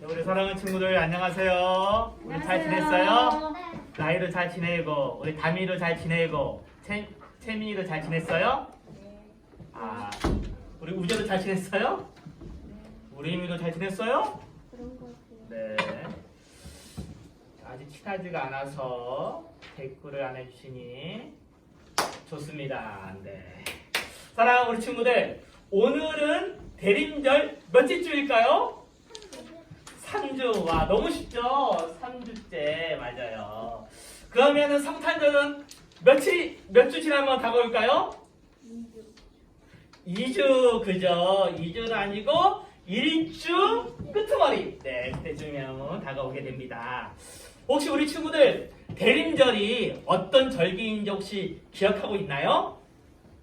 네, 우리 사랑하는 친구들 안녕하세요. 우리 잘 지냈어요? 네. 나이도 잘 지내고 우리 다미도 잘 지내고 채 채민이도 잘 지냈어요? 아 우리 우재도 잘 지냈어요? 우리 이미도 잘 지냈어요? 그런 거 같아요. 네. 아직 친하지가 않아서 댓글을 안 해주시니 좋습니다. 네. 사랑하는 우리 친구들, 오늘은 대림절 몇째 주일까요? 3주. 와, 너무 쉽죠? 3주째. 맞아요. 그러면은 성탄절은 며칠, 몇 주 지나면 다가올까요? 2주, 그죠? 2주는 아니고 1주 끄트머리. 네, 그때쯤이면 다가오게 됩니다. 혹시 우리 친구들 대림절이 어떤 절기인지 혹시 기억하고 있나요?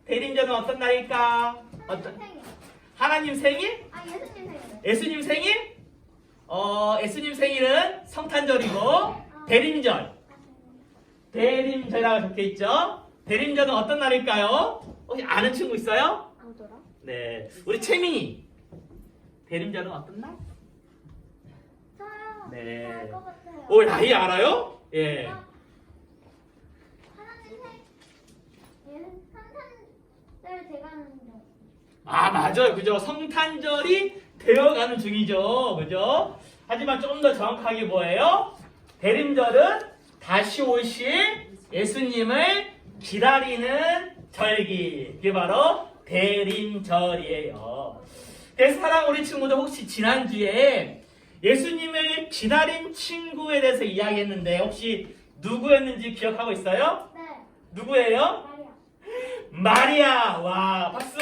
대림절은 어떤 날일까? 어떤. 하나님 생일? 아 예수님 생일. 예수님 생일? 어, 예수님 생일은 성탄절이고 대림절. 대림절이라고 적혀 있죠? 대림절은 어떤 날일까요? 혹시 아는 친구 있어요? 네, 우리 채민이. 대림절은 어떤 날? 저요. 네. 알것 같아요. 오, 나이 알아요? 예. 하나님 생. 예, 산산을 제가 하는데. 아, 맞아요. 그죠? 성탄절이 되어가는 중이죠. 그죠? 하지만 좀 더 정확하게 뭐예요? 대림절은 다시 오실 예수님을 기다리는 절기. 그게 바로 대림절이에요. 그래서 사랑 우리 친구들 혹시 지난주에 예수님을 기다린 친구에 대해서 이야기했는데 혹시 누구였는지 기억하고 있어요? 네. 누구예요? 마리아. 마리아 와 박수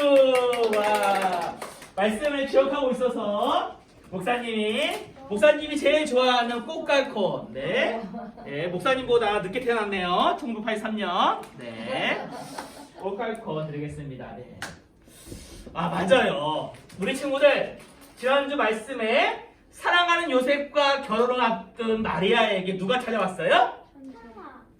와 말씀을 기억하고 있어서 목사님이 목사님이 제일 좋아하는 꽃갈콘 네, 네 목사님보다 늦게 태어났네요 1983년 네 꽃갈콘 드리겠습니다 네. 아 맞아요 우리 친구들 지난주 말씀에 사랑하는 요셉과 결혼을 앞둔 마리아에게 누가 찾아왔어요?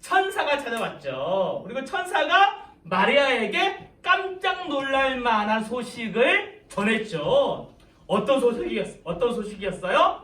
천사. 천사가 찾아왔죠. 그리고 천사가 마리아에게 깜짝 놀랄 만한 소식을 전했죠. 어떤 소식이었, 어떤 소식이었어요?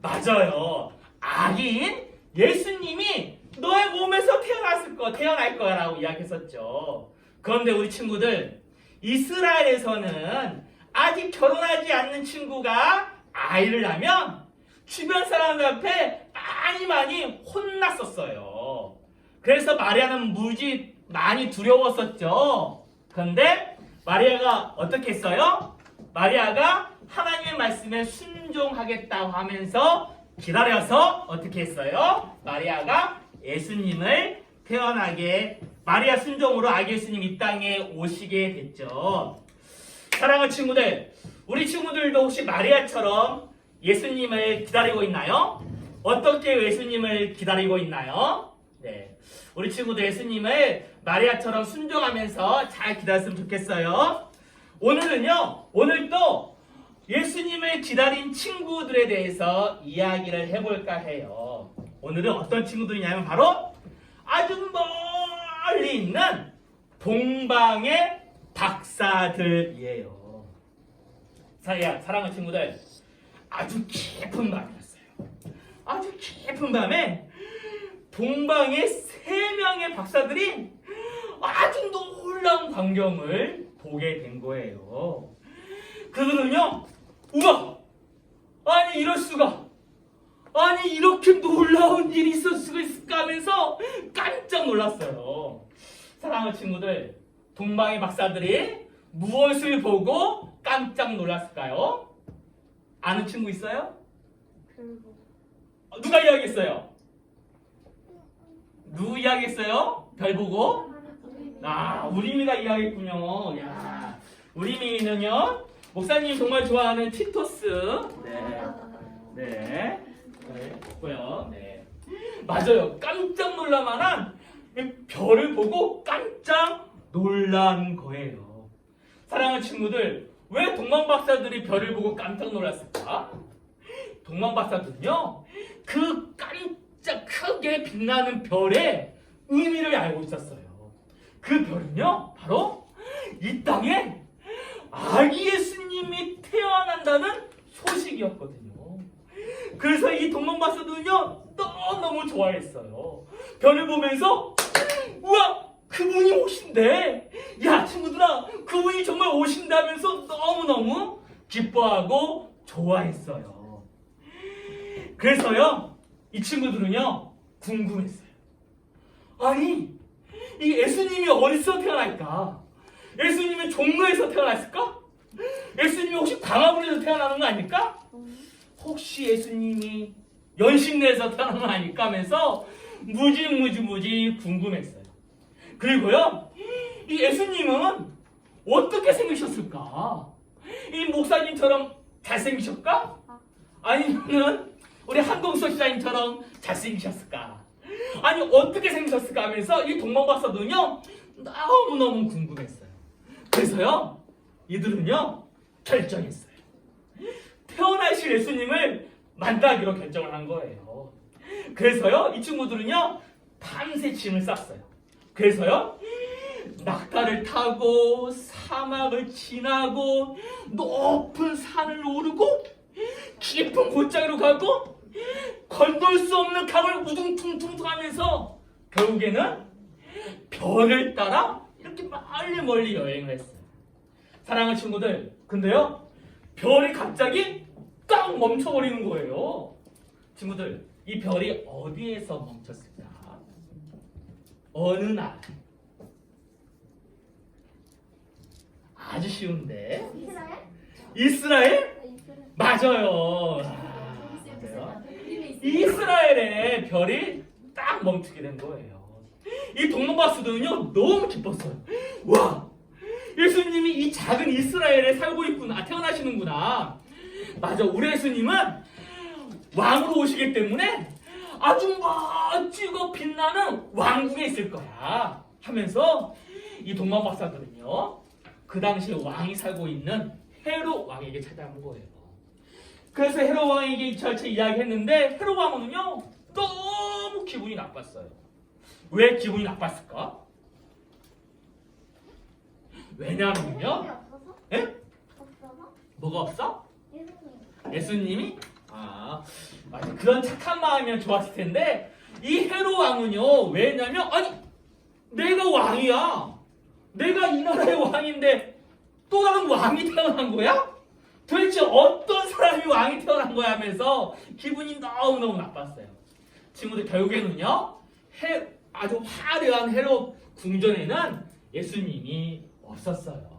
맞아요. 아기인 예수님이 너의 몸에서 태어났을 거, 태어날 거야라고 이야기했었죠. 그런데 우리 친구들, 이스라엘에서는 아직 결혼하지 않는 친구가 아이를 낳으면 주변 사람들 앞에 많이 많이 혼났었어요. 그래서 마리아는 무지 많이 두려웠었죠. 그런데 마리아가 어떻게 했어요? 마리아가 하나님의 말씀에 순종하겠다고 하면서 기다려서 어떻게 했어요? 마리아가 예수님을 태어나게 마리아 순종으로 아기 예수님 이 땅에 오시게 됐죠. 사랑하는 친구들, 우리 친구들도 혹시 마리아처럼 예수님을 기다리고 있나요? 어떻게 예수님을 기다리고 있나요? 네. 우리 친구들 예수님을 마리아처럼 순종하면서 잘 기다렸으면 좋겠어요. 오늘은요, 오늘도 예수님을 기다린 친구들에 대해서 이야기를 해볼까 해요. 오늘은 어떤 친구들이냐면 바로 아주 멀리 있는 동방의 박사들이에요. 사야 사랑하는 친구들 아주 깊은 밤이었어요. 아주 깊은 밤에 동방의 세 명의 박사들이 아주 놀라운 광경을 보게 된 거예요. 그들은요, 우와, 아니 이럴 수가, 아니 이렇게 놀라운 일이 있을 수가 있을까 하면서 깜짝 놀랐어요. 사랑하는 친구들, 동방의 박사들이 무엇을 보고 깜짝 놀랐을까요? 아는 친구 있어요? 어, 누가 이야기했어요? 누구 이야기했어요? 별 보고? 아, 우리미가 이야기했군요. 야, 우리미는요, 목사님 정말 좋아하는 치토스. 네. 네. 네, 고요 네. 맞아요. 깜짝 놀랄만한 이 별을 보고 깜짝 놀란 거예요. 사랑하는 친구들, 왜 동방 박사들이 별을 보고 깜짝 놀랐을까? 동방 박사들은요, 그 깜짝 크게 빛나는 별의 의미를 알고 있었어요. 그 별은요, 바로 이 땅에 아기 예수님이 태어난다는 소식이었거든요. 그래서 이 동방박사들은요 너무너무 좋아했어요. 별을 보면서 우와 그분이 오신대. 야 친구들아 그분이 정말 오신다면서 너무너무 기뻐하고 좋아했어요. 그래서요 이 친구들은요 궁금했어요. 아니 이 예수님이 어디서 태어날까? 예수님은 종로에서 태어났을까? 예수님이 혹시 광화문에서 태어나는 거 아닐까? 혹시 예수님이 연신내에서 태어난 거 아닐까 하면서 무지 무지 무지 궁금했어요. 그리고요, 이 예수님은 어떻게 생기셨을까? 이 목사님처럼 잘생기셨까? 아니면은 우리 한동서 시장님처럼 잘생기셨을까? 아니 어떻게 생기셨을까 하면서 이 동방박사들은요 너무너무 궁금했어요. 그래서요 이들은요 결정했어요. 태어나실 예수님을 만나기로 결정을 한 거예요. 그래서요 이 친구들은요 밤새 짐을 쌌어요. 그래서요 낙타를 타고 사막을 지나고 높은 산을 오르고 깊은 골짜기로 가고 건널 수 없는 강을 우중퉁퉁 하면서 결국에는 별을 따라 이렇게 멀리 멀리 여행을 했어요. 사랑하는 친구들, 근데요, 별이 갑자기 딱 멈춰버리는 거예요. 친구들, 이 별이 어디에서 멈췄을까? 어느 날? 아주 쉬운데. 이스라엘? 이스라엘? 아. 맞아요. 아, 맞아요. 이스라엘의 별이 딱 멈추게 된 거예요. 이 동방바스들은요 너무 기뻤어요. 와, 예수님이 이 작은 이스라엘에 살고 있구나, 태어나시는구나. 맞아, 우리 예수님은 왕으로 오시기 때문에 아주 멋지고 빛나는 왕궁에 있을 거야. 하면서 이 동방박사들은요 그 당시에 왕이 살고 있는 헤롯 왕에게 찾아간 거예요. 그래서 헤롯 왕에게 이철철 이야기했는데 헤롯 왕은요 너무 기분이 나빴어요. 왜 기분이 나빴을까? 없어서? 예? 뭐가 없어? 예수님. 예수님이 아 맞아 그런 착한 마음이면 좋았을 텐데 이 헤롯 왕은요 왜냐면 아니 내가 왕이야 내가 이 나라의 왕인데 또 다른 왕이 태어난 거야? 도대체 어떤 사람이 왕이 태어난 거야 하면서 기분이 너무너무 나빴어요 친구들 결국에는요 해, 아주 화려한 헤롯 궁전에는 예수님이 없었어요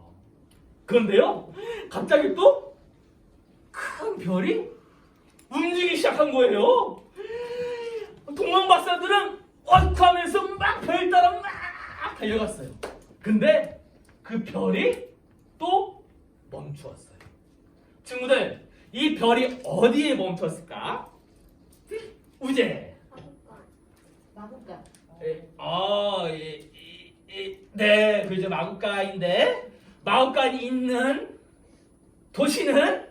그런데요 갑자기 또 큰 별이 움직이기 시작한 거예요. 동방 박사들은 어떡하면서 막 별 따라 막 달려갔어요. 근데 그 별이 또 멈추었어요. 친구들, 이 별이 어디에 멈췄을까? 우재. 마법관. 에, 어, 이, 이, 이, 네, 그죠 마국가인데 마국간이 있는 도시는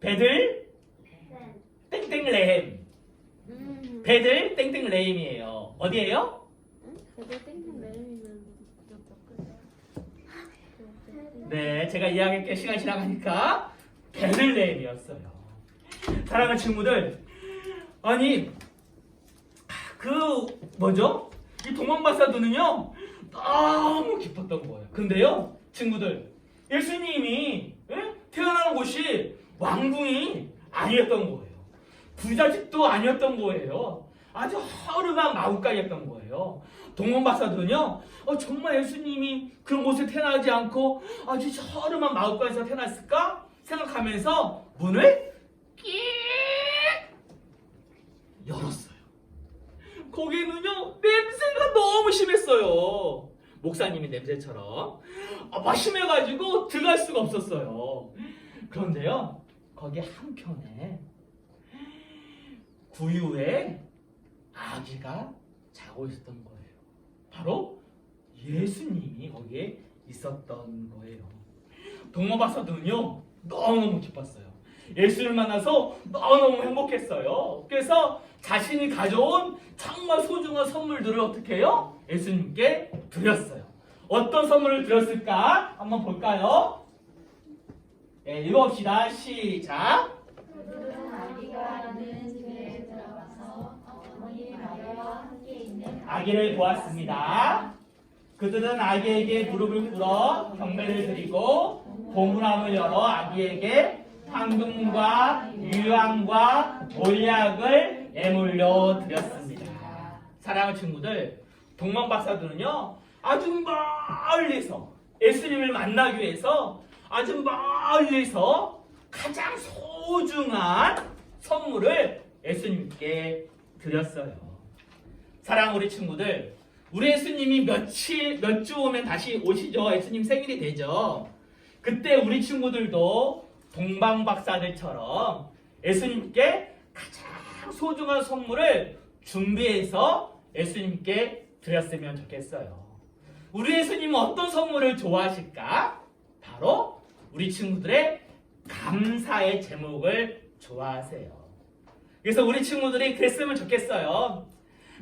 네. 땡땡레헴. 음. 베들 땡땡레헴이에요. 어디예요? 땡땡 내리면 네, 제가 이야기할게 시간 지나가니까 베들레헴이었어요. 사랑하는 친구들, 아니 그 뭐죠? 이 동방박사들은요 너무 기뻤던 거예요. 근데요, 친구들, 예수님이 예? 태어난 곳이 왕궁이 아니었던 거예요. 부잣집도 아니었던 거예요. 아주 허름한 마구간이었던 거예요. 동원 박사들은요, 어, 정말 예수님이 그런 곳에 태어나지 않고 아주 허름한 마구간에서 태어났을까 생각하면서 문을 끼 열었어요. 거기는요 냄새가 너무 심했어요. 목사님의 냄새처럼 아, 막 심해가지고 들어갈 수가 없었어요. 그런데요 거기 한켠에 구유에 아기가 자고 있었던 거예요. 바로 예수님이 거기에 있었던 거예요. 동모박사들은요 너무너무 기뻤어요. 예수를 만나서 너무너무 행복했어요. 그래서 자신이 가져온 정말 소중한 선물들을 어떻게 해요? 예수님께 드렸어요. 어떤 선물을 드렸을까? 한번 볼까요? 네, 읽어봅시다. 시작. 아기를 보았습니다. 그들은 아기에게 무릎을 꿇어 경배를 드리고 고문함을 열어 아기에게 황금과 유황과 몰약을 예물로 드렸습니다. 사랑하는 친구들, 동방 박사들은요 아주 멀리서 예수님을 만나기 위해서 아주 멀리서 가장 소중한 선물을 예수님께 드렸어요. 사랑 우리 친구들, 우리 예수님이 며칠 몇 주 오면 다시 오시죠. 예수님 생일이 되죠. 그때 우리 친구들도 동방 박사들처럼 예수님께 가장 소중한 선물을 준비해서 예수님께 드렸으면 좋겠어요. 우리 예수님은 어떤 선물을 좋아하실까? 바로 우리 친구들의 감사의 제목을 좋아하세요. 그래서 우리 친구들이 그랬으면 좋겠어요.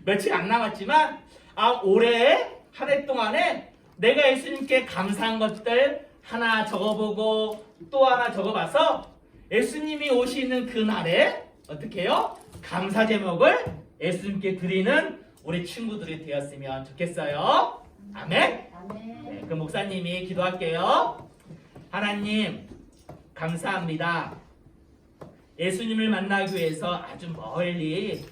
며칠 안 남았지만 아 올해 한 해 동안에 내가 예수님께 감사한 것들 하나 적어보고 또 하나 적어봐서 예수님이 오시는 그 날에 어떻게 해요? 감사 제목을 예수님께 드리는 우리 친구들이 되었으면 좋겠어요. 아멘. 아멘. 네, 그 목사님이 기도할게요. 하나님, 감사합니다. 예수님을 만나기 위해서 아주 멀리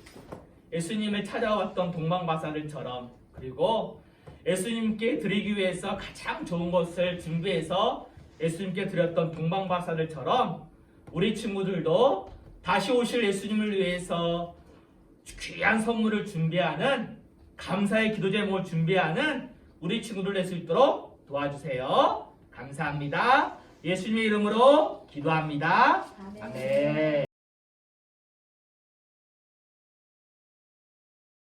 예수님을 찾아왔던 동방바사들처럼 그리고 예수님께 드리기 위해서 가장 좋은 것을 준비해서 예수님께 드렸던 동방바사들처럼 우리 친구들도 다시 오실 예수님을 위해서 귀한 선물을 준비하는 감사의 기도 제목을 준비하는 우리 친구들 될 수 있도록 도와주세요. 감사합니다. 예수님의 이름으로 기도합니다. 아멘. 아멘.